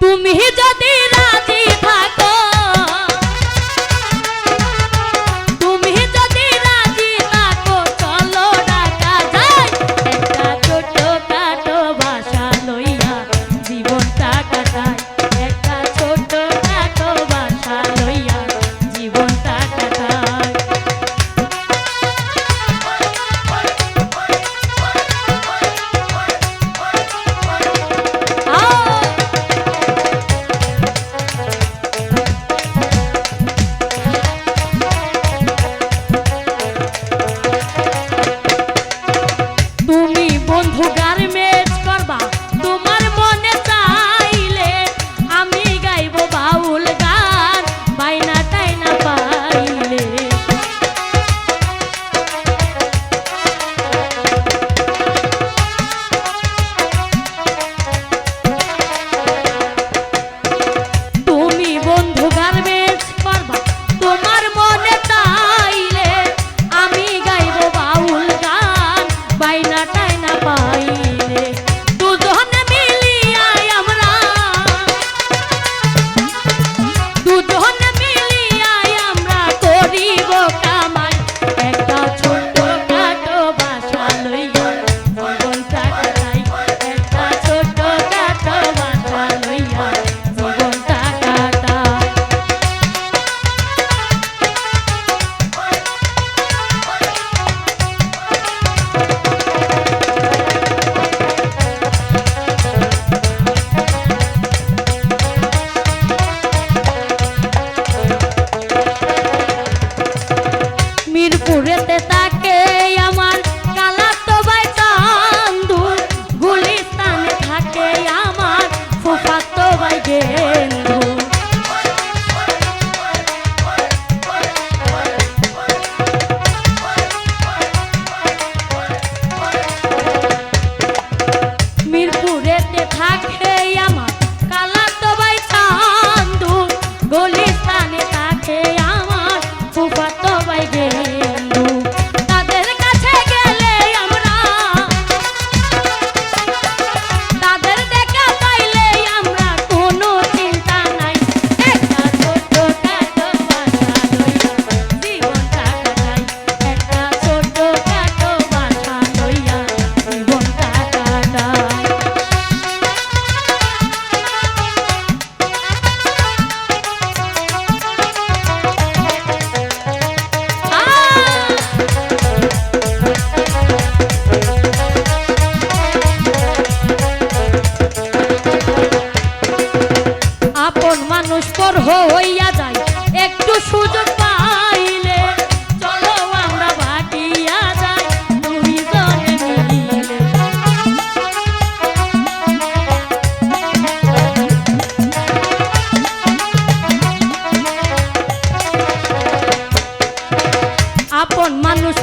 তুমি যদি হইয়া যায় একটু সুযোগ পাইলে চলো আমরা বাটিয়া যাই আপন মানুষ